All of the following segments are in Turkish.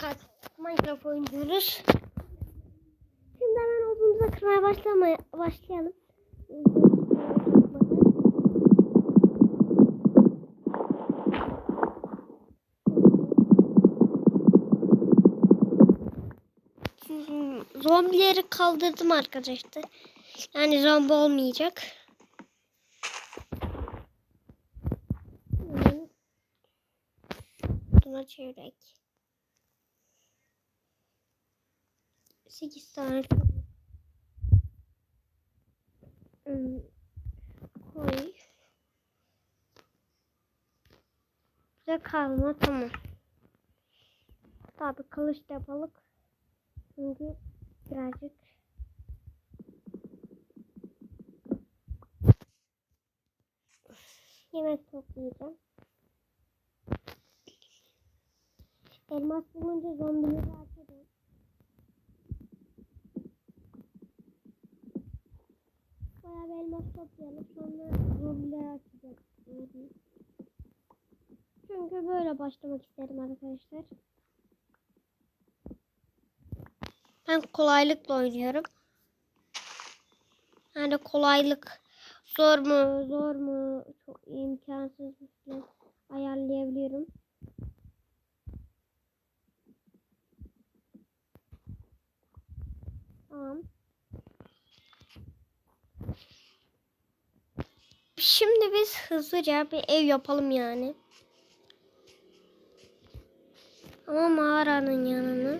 Kaç Minecraft oynuyoruz. Şimdi hemen odumuza kırmaya başlamaya başlayalım. Zombileri kaldırdım arkadaşlar. Yani zombi olmayacak. Buna çevirek. 8 tane Hmm, koy. Bir de kalma tamam. Tabi kılıç da balık. Çünkü birazcık yemek toplayacağım. Elmas bulunca zombileri açacağım. Bayağı bir elmas toplayalım. Sonra zombileri açacağız. Çünkü böyle başlamak isterim arkadaşlar. Ben kolaylıkla oynuyorum. Yani kolaylık zor mu zor mu çok imkansız bir şey ayarlayabiliyorum. Tamam. Şimdi biz hızlıca bir ev yapalım yani. Ama mağaranın yanına.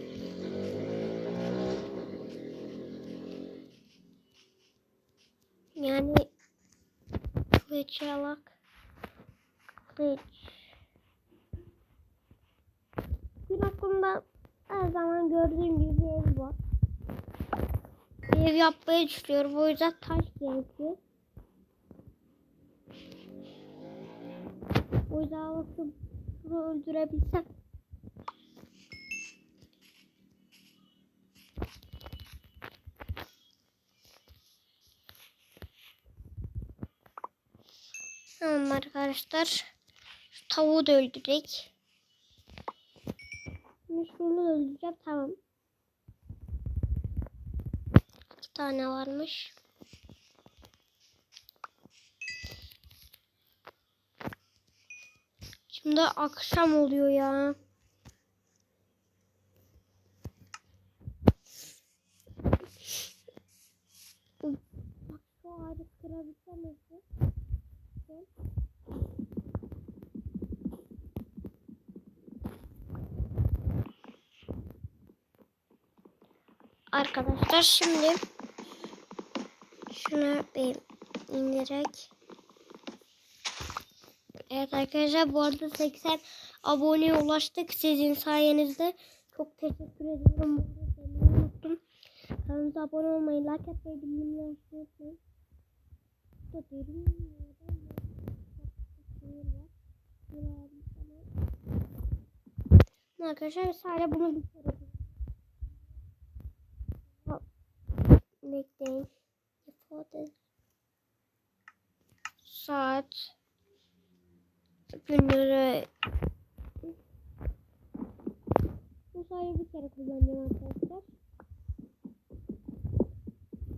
Yani kılıç alak. Kılıç. Bir aklımda her zaman gördüğüm gibi bir ev var. Bir ev yapmayı düşünüyorum. O yüzden taş gerekiyor. O yüzden bunu öldürebilsem. Tamam arkadaşlar. Şu tavuğu da öldürek. Şimdi şunu öldüreceğim. Tamam. İki tane varmış. Şimdi akşam oluyor ya. Bak ağacı kırabilsem nasıl? Arkadaşlar şimdi şunu bir indirek. Evet arkadaşlar bu arada 80 aboneye ulaştık sizin sayenizde. Çok teşekkür ediyorum. Unuttum. Kanalımıza abone olmayı, like atmayı, bildirimleri açmayı unutmayın. Arkadaşlar sadece bunu bir kere. Bekleyin. İfade. Saat günleri bu sayıyı bir kere kullanacağım arkadaşlar.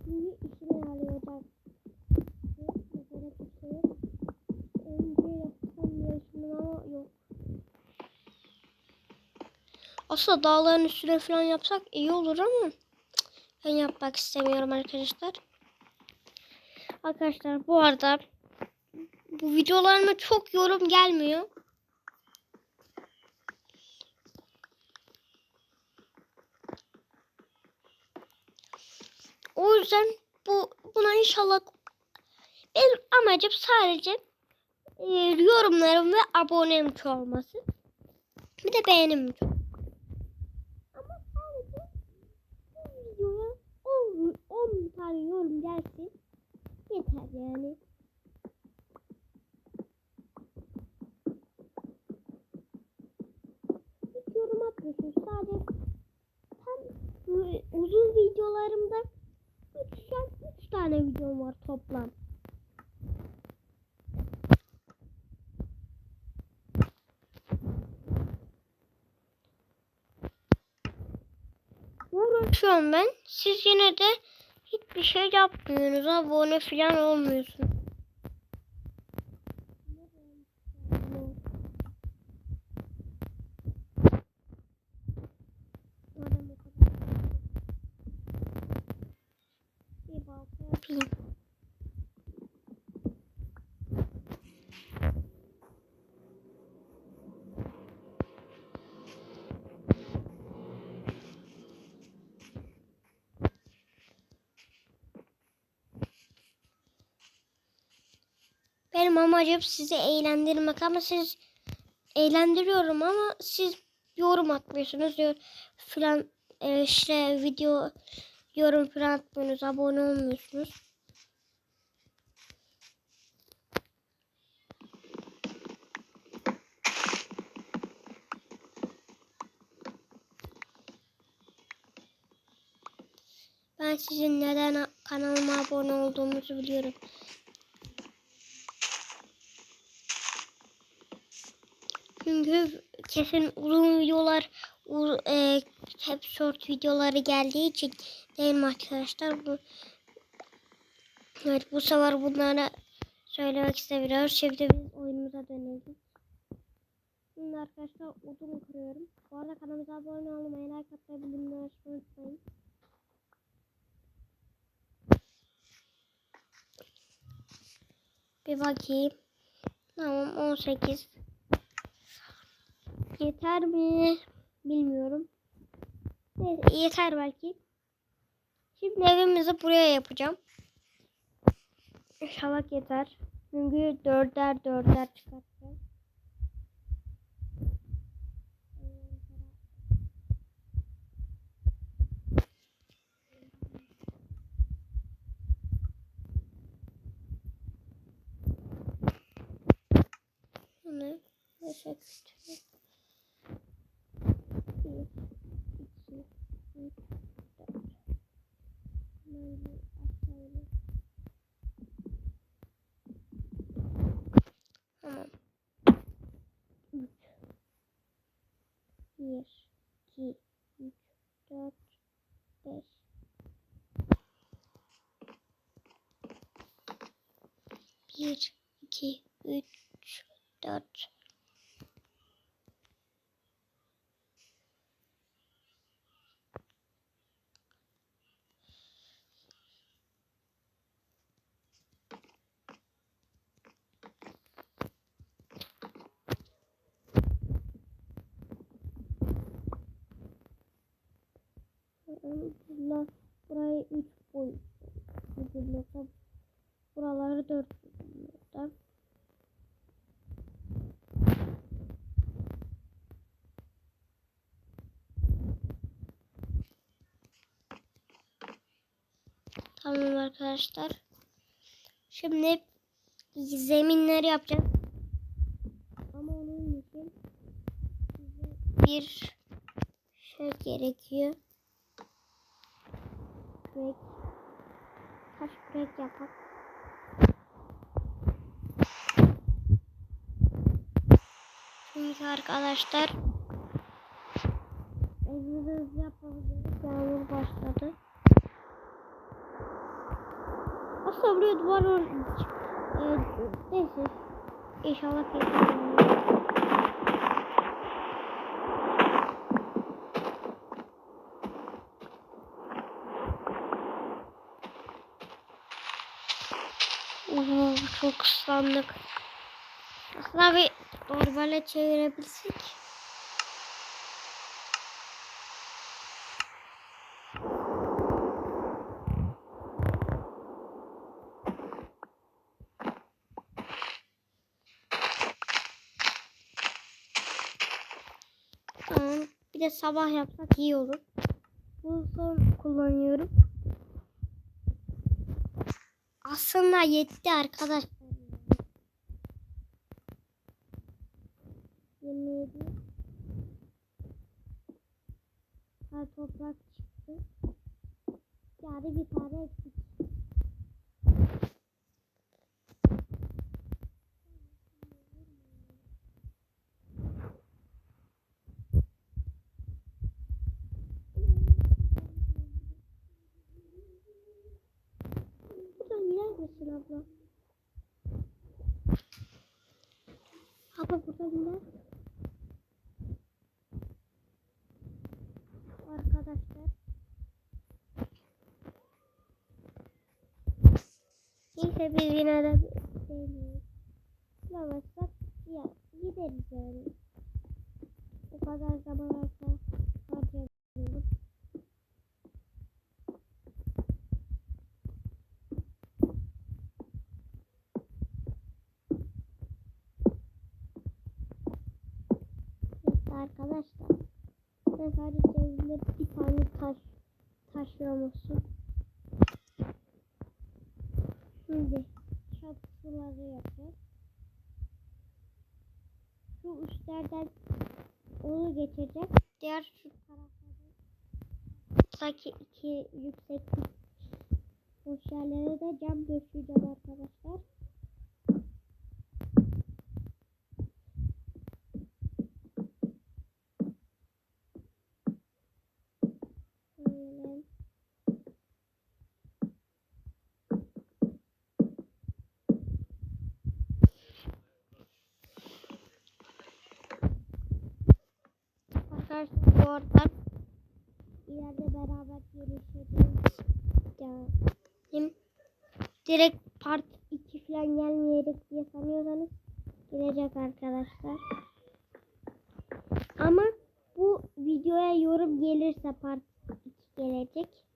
Şimdi işime yarayacak. Mesela bir şey önce yapsam diye düşündüm ama yok. Aslında dağların üstüne falan yapsak iyi olur ama ben yapmak istemiyorum arkadaşlar. Arkadaşlar bu arada bu videolarıma çok yorum gelmiyor. O yüzden bu buna inşallah benim amacım sadece e, yorumlarım ve abonem çoğalması. Bir de beğenim çok. Ama sadece bu videoya 10, 10 tane yorum gelsin. Yeter yani. Hiç yorum atmıyorsun. Sadece tam uzun videolarımda 3 3 tane videom var toplam. uğraşıyorum ben. Siz yine de hiçbir şey yapmıyorsunuz. Abone falan olmuyorsunuz. Madem o kadar. Bir balta yapayım. Benim amacım sizi eğlendirmek ama siz eğlendiriyorum ama siz yorum atmıyorsunuz. Yor, filan e, işte video yorum falan atmıyorsunuz. Abone olmuyorsunuz. Ben sizin neden kanalıma abone olduğunuzu biliyorum. Çünkü kesin uzun videolar e, hep short videoları geldiği için değil mi arkadaşlar? Bu Evet bu sefer bunlara söylemek istemiyoruz. Şimdi biz oyunumuza dönelim. Şimdi arkadaşlar odunu kırıyorum. Bu arada kanalımıza abone olmayı, like atmayı, bildirimleri açmayı unutmayın. Bir bakayım. Tamam 18. Yeter mi? Bilmiyorum. Neyse, yeter belki. Şimdi evimizi buraya yapacağım. İnşallah yeter. Çünkü dörder dörder çıkartacağım. Ne? Teşekkür ederim. 3, 4. Bunlar burayı 3 boy hazırlasam buraları 4 boyutlar. Tamam arkadaşlar. Şimdi zeminleri yapacağız. Ama onun için bir şey gerekiyor. Break. Kaç break yapalım? Çünkü arkadaşlar evimizi hızlı yapmamız. Yağmur başladı. Aslında buraya duvar ör... Ee, neyse. İnşallah. Oo, çok ıslandık. Aslında bir normale çevirebilsek. Tamam. Bir de sabah yapsak iyi olur. Bu son kullanıyorum. Aslında yetti arkadaşlar. 27 Ha toprak çıktı. Yani bir tane eksik. Abi burada ne? Arkadaşlar. Neyse biz yine de deniyoruz. Bulamazsak ya gideriz yani. O kadar zaman arka harcayamıyorum. Neyse arkadaşlar. Ben sadece evimde bir tane taş taşıyormuşum. Şimdi çatıları yapacağız. Şu üstlerden onu geçecek. Diğer şu tarafları sanki iki yükseklik boş yerlere de cam döşeyeceğim arkadaşlar. Arkadaşlar bu arada ileride beraber görüşeceğiz. Yani direkt part 2 falan gelmeyecek diye sanıyorsanız gelecek arkadaşlar. Ama bu videoya yorum gelirse part 2 gelecek.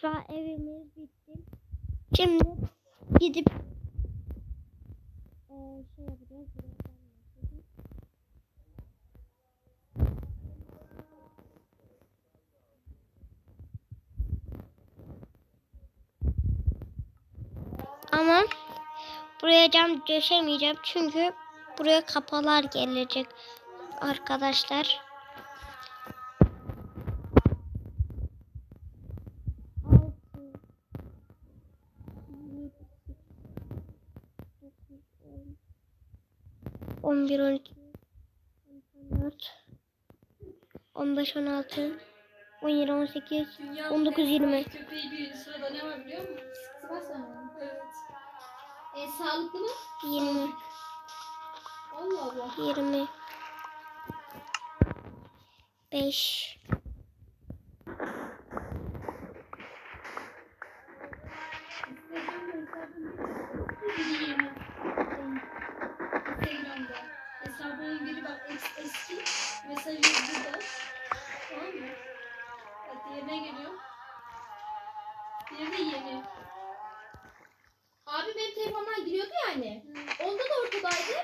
Şu an evimiz bitti. Şimdi gidip eee, şey yapacağız. Ama buraya cam döşemeyeceğim çünkü buraya kapalar gelecek arkadaşlar. 11, 12, 14, 15, 16, 17, 18, 19, 20. Köpeği bir sırada ne var biliyor musun? Sıra mı? Evet. E, sağlıklı mı? 20. Allah Allah. 20. 5. bak es- eski. Mesajı burada. Tamam mı? Bak diğerine geliyor. Diğeri de yeni. Abi benim telefondan giriyordu yani. Onda da ortadaydı.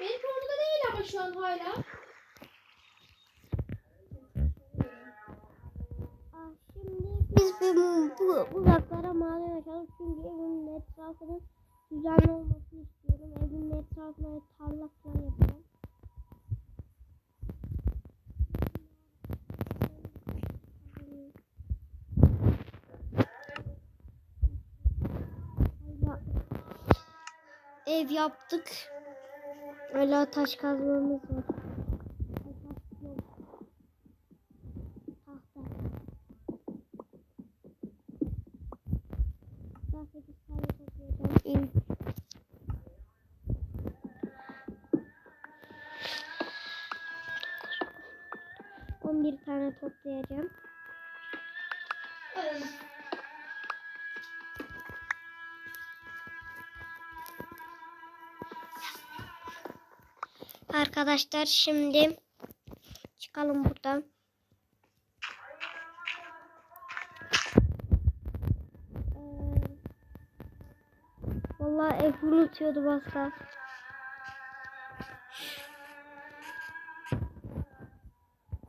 Benim telefonumda değil ama şu an hala. Şimdi biz bu, bu uzaklara maden açalım çünkü evimin etrafının düzenli olmasını istiyorum. Evimin etrafına tarla falan yapacağım. Hala Ev yaptık. Hala taş kazmamız var. On bir tane toplayacağım. Arkadaşlar şimdi çıkalım buradan. Ee, Vallahi ev unutuyordum asla.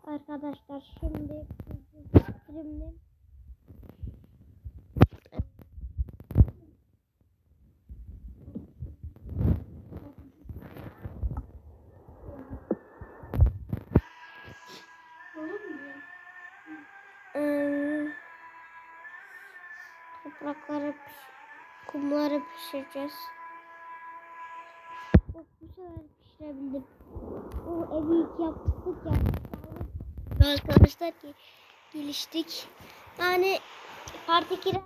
Arkadaşlar şimdi şimdi Ee, toprakları kumları pişireceğiz. Oh, bu sefer pişirebildim. O evi ilk yaptık ya. Arkadaşlar ki geliştik. Yani part 2'de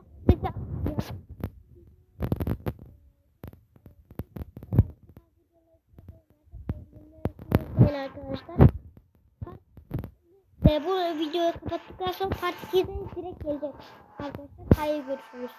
arkadaşlar. Ve bu videoyu kapattıktan sonra part 2'de direkt gelecek arkadaşlar. Hayır görüşürüz.